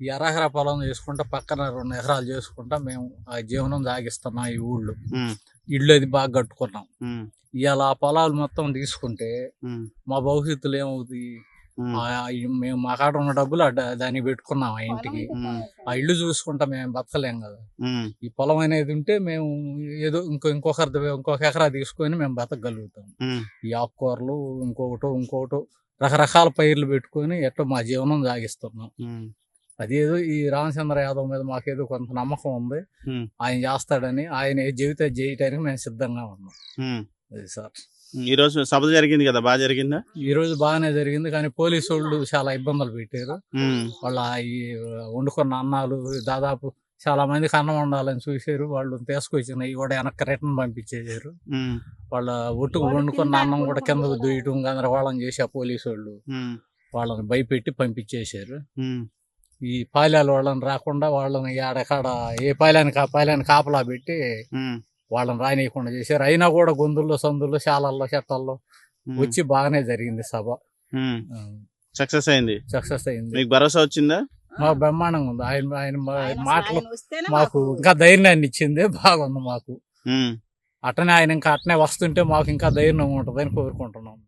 ఈ అరహర పొలం చేసుకుంటా పక్కన రెండు ఎకరాలు చేసుకుంటా మేము ఆ జీవనం సాగిస్తున్నాం ఈ ఊళ్ళో. ఇల్లు అది బాగా కట్టుకున్నాం. ఇవాళ ఆ పొలాలు మొత్తం తీసుకుంటే మా భవిష్యత్తులో ఏమవుతుంది మేము మా కాడ ఉన్న డబ్బులు దానికి పెట్టుకున్నాం ఆ ఇంటికి. ఆ ఇల్లు చూసుకుంటా మేము బతకలేం కదా. ఈ పొలం అనేది ఉంటే మేము ఏదో ఇంకో ఇంకొకరి ఇంకొక ఎకరా తీసుకొని మేము బతకగలుగుతాం. ఈ ఆకుకూరలు ఇంకొకటో ఇంకొకటో రకరకాల పైర్లు పెట్టుకొని ఎట్టో మా జీవనం సాగిస్తున్నాం. అదేదో ఈ రామచంద్ర యాదవ్ మీద మాకేదో కొంత నమ్మకం ఉంది. ఆయన చేస్తాడని ఆయన జీవితం చేయటానికి మేము సిద్ధంగా ఉన్నాం. అది సార్. ఈ రోజు సభ జరిగింది కదా? బాగా జరిగిందా? ఈ రోజు బాగానే జరిగింది కానీ పోలీసు వాళ్ళు చాలా ఇబ్బందులు పెట్టారు. వాళ్ళ ఈ వండుకున్న అన్నాలు దాదాపు చాలా మందికి అన్నం వండాలని చూసారు వాళ్ళు తీసుకొచ్చిన ఇవి కూడా వెనక్కి రిటర్న్ పంపించేసారు ఉమ్, వాళ్ళ ఒట్టుకు వండుకున్న అన్నం కూడా కింద దూయటం గందరగోళం చేసి ఆ పోలీసు వాళ్ళు వాళ్ళని భయపెట్టి పంపించేశారు. ఈ పాలాల వాళ్ళని రాకుండా వాళ్ళని ఆడకాడ ఏ పాలానికి ఆ పాలాన్ని కాపలా పెట్టి వాళ్ళని రానియకుండా చేశారు. అయినా కూడా గొంతుల్లో సందుల్లో శాలల్లో చెట్టల్లో ఉమ్, వచ్చి బాగానే జరిగింది సభ. సక్సెస్ అయింది. సక్సెస్ అయింది. మీకు భరోసా వచ్చిందా? మాకు బ్రహ్మాండంగా ఉంది. ఆయన ఆయన మా- మాటలు మాకు ఇంకా ధైర్యాన్ని ఇచ్చింది బాగుంది మాకు. ఉమ్. అట్లనే ఆయన ఇంకా అట్నే వస్తుంటే మాకు ఇంకా ధైర్యం ఉంటుందని కోరుకుంటున్నాం.